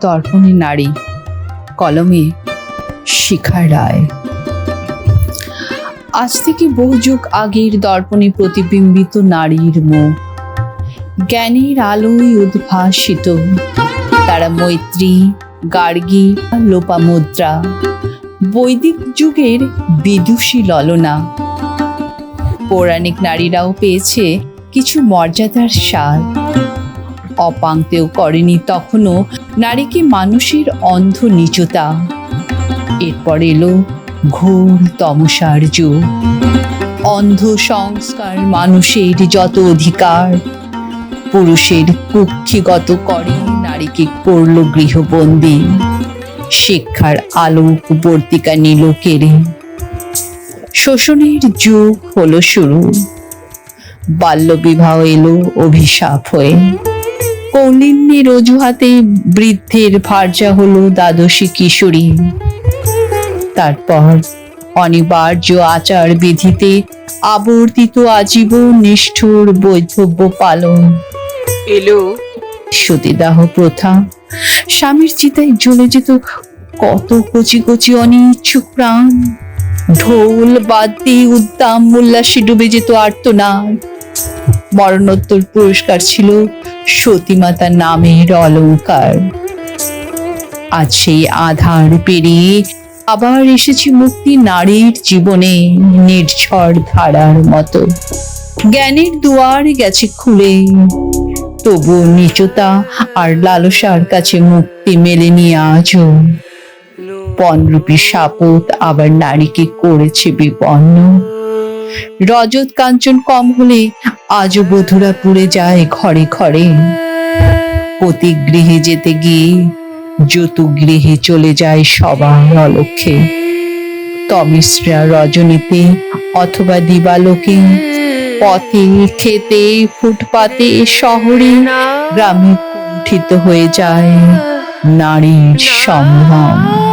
দর্পণে নারী, কলমে শিখা রায়। আজ থেকে বহু যুগ আগের দর্পণে প্রতিবিম্বিত নারীর মুখ। জ্ঞানের আলোয় উদ্ভাসিত। তারা মৈত্রী, গার্গী, লোপামুদ্রা। বৈদিক যুগের বিদুষী ললনা। পৌরাণিক নারীরাও পেয়েছে কিছু মর্যাদার স্বাদ। অপাংতেও করেনি তখনও নারীকে মানুষের অন্ধ নিচতা। এরপর এলো ঘোর তমসার যুগ। অন্ধ সংস্কার মানুষের যত অধিকার, পুরুষের কুক্ষিগত করে নারীকে করল গৃহবন্দী। শিক্ষার আলোক বর্তিকা নিল কেড়ে। শোষণের যুগ হলো শুরু। বাল্যবিবাহ এলো অভিশাপ হয়ে। কৌলিন্যের অজুহাতে বৃদ্ধের ভার্যা হলো দ্বাদশী কিশোরী। তারপর অনিবার্য আচার বিধিতে আবর্তিত আজীবন নিষ্ঠুর বৈধব্য পালন। এলো। সতীদাহ প্রথা। স্বামীর চিতায় জ্বলে যেত কত কচি কচি অনিচ্ছুক প্রাণ। ঢোল বাদ্যে উদ্দাম উল্লাসে ডুবে যেত আর্তনাদ। মরণোত্তর পুরস্কার ছিল সতীমাতা নামের অলংকার আজ সেই আধার পেরিয়ে আবার এসেছে মুক্তি নারীর জীবনে নির্ঝর ধারার মতো। জ্ঞানের দুয়ার গেছে খুলে তবু নিচতা আর লালসার কাছে মুক্তি মেলেনি আজও। পনরূপী সাপত আবার নারীকে করেছে বিপন্ন। রজত কাঞ্চন কম হলে আজও বধুরা পুড়ে যায় ঘরে ঘরে। পতি গৃহে যেতে গিয়ে যতু গৃহে চলে যায় সবার অলক্ষে। তমিশ্রা রজনীতে অথবা দিবালোকে পথে খেতে, ফুটপাতে, শহরে গ্রামে কুণ্ঠিত হয়ে যায় নারীর সম্ভ্রম।